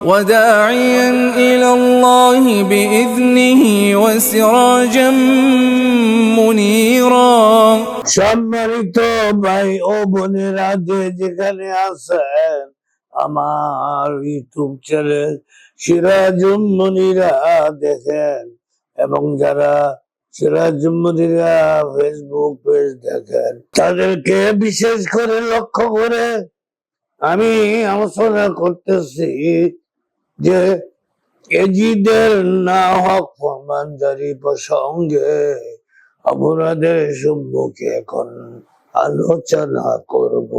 وداعيا إلى الله بإذنه وسراجا منيرا সম্মানিত ভাই ও বোনেরা যে যেখানে আছেন আমার ইউটিউব চ্যানেল সিরাজুম মনিরা দেখেন এবং যারা সিরাজুম মনিরা ফেসবুক পেজ দেখেন তাদেরকে বিশেষ করে লক্ষ্য করে আমি আলোচনা করতেছি যে এজিদের না হক ফরমানজারি প্রসঙ্গে অপরাধের সম্মুখে এখন আলোচনা করব।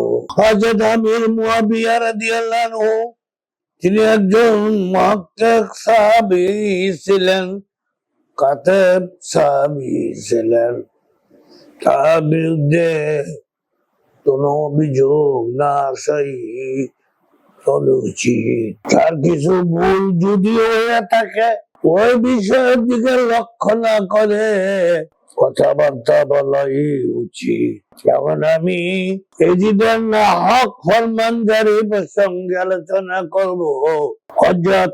আমির মুয়াবিয়া রাদিয়াল্লাহু তিনি একজন মুহাক্কিক সাহাবী ছিলেন, কাতেব সাহাবী ছিলেন। তার বিরুদ্ধে কোনো অভিযোগ না আসাই অনুচিত তার কিছু ভুল যদিও হয়ে থাকে, ওই বিষয়ের দিকে লক্ষ্য না করে কথাবার্তা বলাই উচিত। যেমন আমি এজিদের না হক ফরমানদারি প্রসঙ্গে আলোচনা করব। হজরত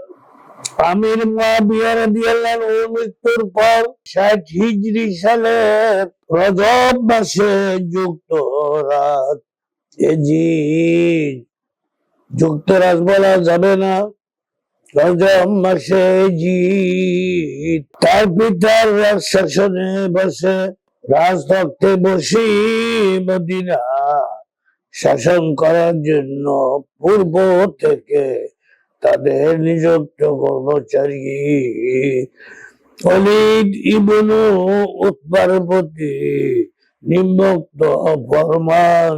আমির মুয়াবিয়া রাদিয়াল্লাহু আনহু মৃত্যুর পর ষাট হিজরি সালে রজব মাসে যুক্তরাজ এজিদ যুক্তরাজ বলা যাবে না। রজব মাসে জিত। তার পিতার শাসনে বসে রাজতত্ত্বে বসে মদিনা শাসন করার জন্য পূর্ব থেকে তাদের নিযুক্ত কর্মচারী। অলিদ ইবনু উৎপার প্রতি নিম্নোক্ত ফরমান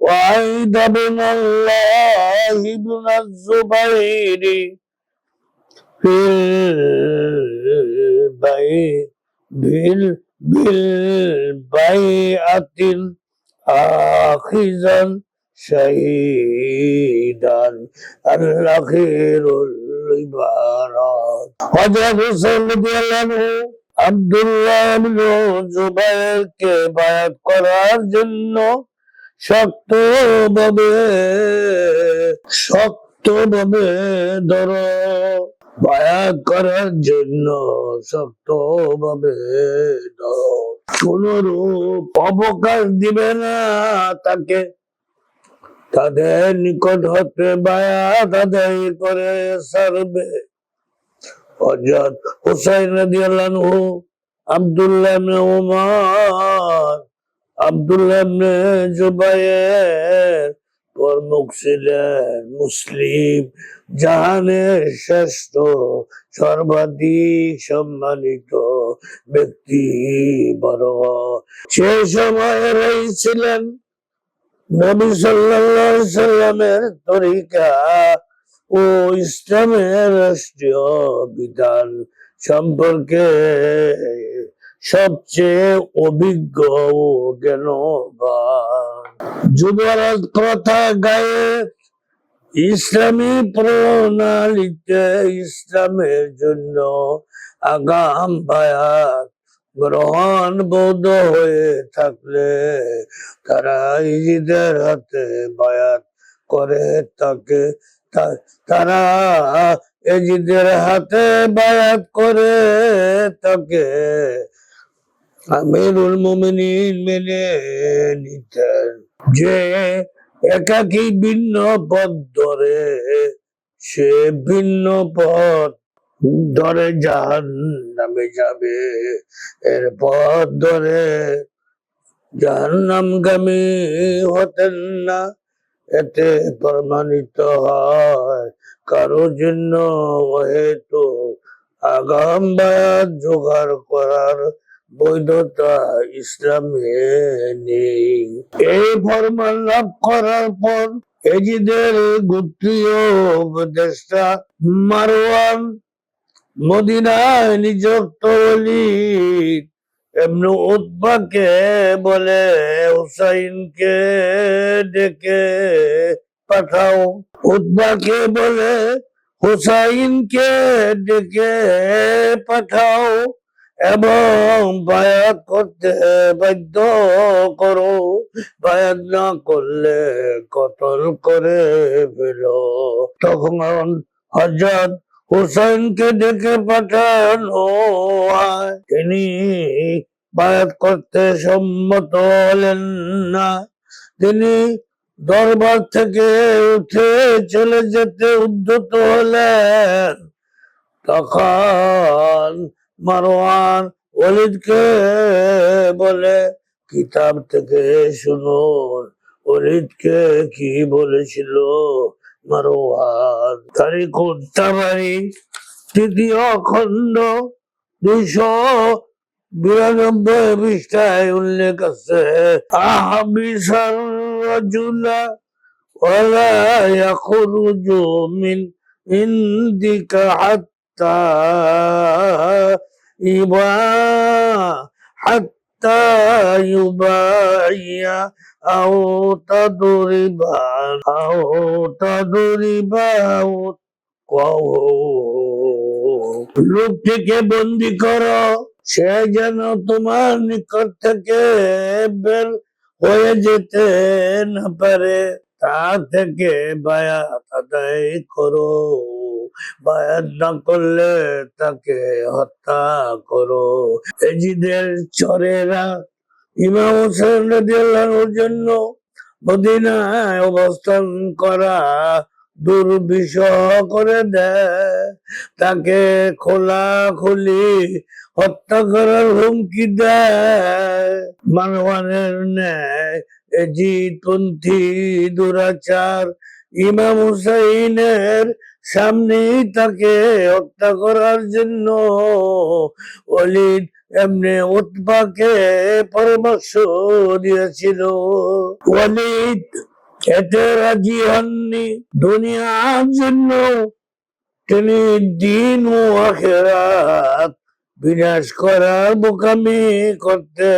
وعيد بن الله بن الزبير في البيت بال بالبيعة آخذا شهيدا الأخير العبارات حضرت حسين رضي الله عنه আব্দুল্লাহ ইবনে জুবাইরকে বায়াত করার জন্য শক্তভাবে শক্তভাবে ধর। বায়াত করার জন্য শক্তভাবে ধরো। কোনরূপ অবকাশ দিবে না তাকে। তাদের নিকট হতে বায়াত আদায় করে সারবে। হজরত হুসাইন রাদিয়াল্লাহু আব্দুল্লাহ ওমর আব্দুল্লাহ জুবাইর প্রমুখ ছিলেন মুসলিম, জাহানের শ্রেষ্ঠ, সর্বাধিক সম্মানিত ব্যক্তি বড়। সে সময় ছিলেন নবী সাল্লামের তরিকা ও ইসলামের রাষ্ট্রীয় বিধান সম্পর্কে। সবচেয়ে অভিজ্ঞ ও জ্ঞানবান। যুবরাজ প্রথা গায়ে ইসলামী প্রণালীতে ইসলামের জন্য আগাম বায়াত গ্রহণ বৌদ্ধ হয়ে থাকলে তারা ইজিদের হাতে বায়াত করে তাকে তারা এজিদের হাতে বায়াত করে তাকে আমিরুল মুমিনিন মেনে নিতেন। যে একাকি ভিন্ন পথ ধরে, সে ভিন্ন পথ ধরে জাহান নামে যাবে। এর পথ ধরে জাহান্নামগামী হতেন না, এতে প্রমাণিত হয় কারও জন্য হয়তো আগাম বায়াত জোগাড় করার বৈধতা ইসলামে নেই। এই ফরমান লাভ করার পর এজিদের গোত্রীয় উপদেষ্টা মারওয়ান মদিনায় নিযুক্ত হলি এমনি উৎবাকে বলে, হুসাইনকে ডেকে পাঠাও। উৎবাকে বলে, হুসাইনকে ডেকে পাঠাও। এবং বায়াত করতে বাধ্য করো। বায়াত না করলে কতল করে ফেল। তখন হজরত হুসাইনকে ডেকে পাঠানো হয় তিনি বায়াত করতে সম্মত হলেন না। তিনি দরবার থেকে উঠে চলে যেতে উদ্যত হলেন। তখন মারোয়ান অলিদকে বলে, কিতাব থেকে শুনুন অলিদকে কি বলেছিল মারোয়ান তারিখ উত্তাবারি তৃতীয় খণ্ড দুইশো বিরানব্বই পৃষ্ঠায় উল্লেখ আছে আহাবিসার ইন্দিকা হাত্তা يبا حتى يبايع أو تضرب أو تضرب লোকটিকে বন্দি করো সে যেন তোমার নিকট থেকে বের হয়ে যেতে না পারে তা থেকে বায়াত আদায় করো বায়াত না করলে তাকে হত্যা করো। এজিদের চরেরা ইমাম হোসেন রাদিয়াল্লাহুর জন্য মদিনায় অবস্থান করা দুর্বিষহ করে দেয়। তাকে খোলা খুলি হত্যা করার হুমকি দেয়। মানবানের ন্যায় এজিদপন্থী দুরাচার ইমাম হুসাইনের সামনেই তাকে হত্যা করার জন্য অলিদ এমনি উৎপাকে পরামর্শ দিয়েছিল। ওয়ালিদ এতে রাজি হননি। দুনিয়ার জন্য তিনি দিন ও আখেরাত বিনাশ করার বোকামি করতে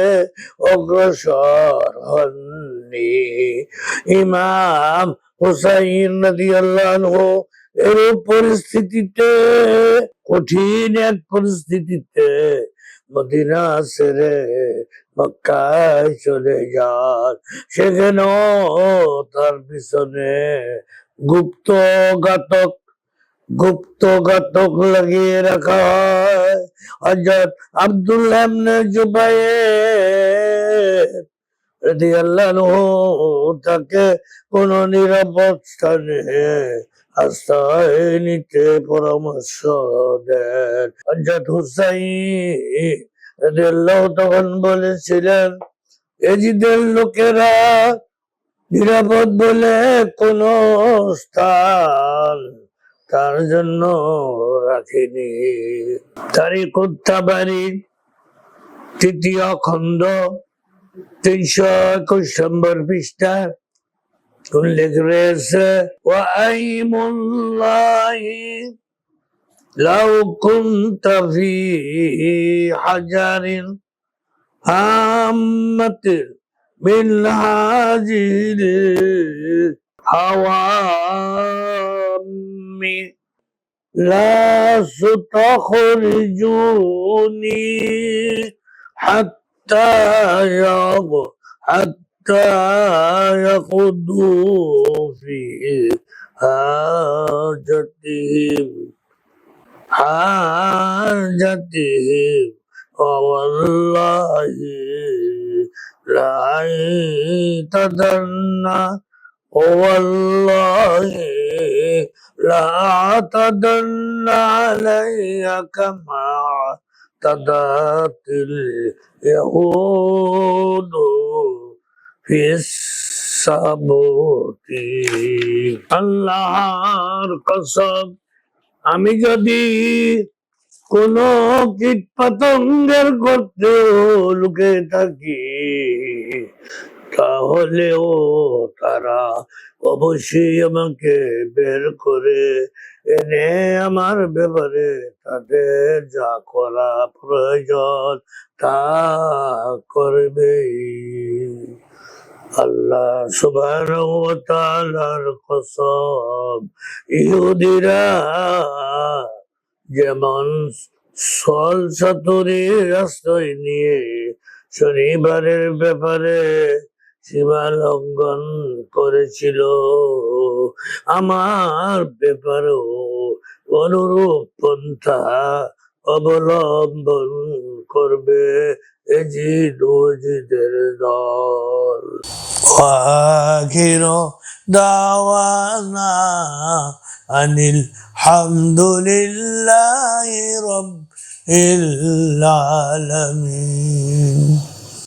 অগ্রসর হননি। ইমাম হুসাইন রাদিয়াল্লাহু এরূপ পরিস্থিতিতে, কঠিন এক পরিস্থিতিতে মদিনা ছেড়ে মক্কায় চলে যান। সেখানেও তার পিছনে গুপ্ত ঘাতক গুপ্ত ঘাতক লাগিয়ে রাখা হয়। হজরত আব্দুল্লাহ রাদিয়াল্লাহু তাকে কোন নিরাপদ স্থানে আশ্রয় নিতে পরামর্শ দেন। হজরত হুসাইন তখন বলেছিলেন, এজিদের লোকেরা নিরাপদ বলে কোন স্থান তার জন্য রাখিনি। তারিখ উত্তাবাড়ি তৃতীয় খণ্ড তিনশো একুশ নম্বর পৃষ্ঠা উল্লেখ রয়েছে ওয়াইমুল্লাহি লাউ কুনতা ফি হাজারিন হাম্মাতিন من هذه الهوام لا ستخرجوني حتى يغ حتى يقضوا في حاجتهم حاجتهم. والله لا تدرنا والله لا تدرنا علي كما اعتدت اليهود في السبت আল্লাহর কসম আমি যদি কোন কীট পতঙ্গের করতে লুকে থাকি তাহলেও তারা অবশ্যই আমাকে বের করে এনে আমার ব্যাপারে তাদের যা করা প্রয়োজন তা করবে আল্লাহ ওয়া কসম, ইহুদিরা যেমন সল সাতুরির আশ্রয় নিয়ে শনিবারের ব্যাপারে সীমা লঙ্ঘন করেছিল আমার ব্যাপারেও অনুরূপ পন্থা অবলম্বন করবে এজিদ ওজিদের দল وآخر دعوانا أن الحمد لله رب العالمين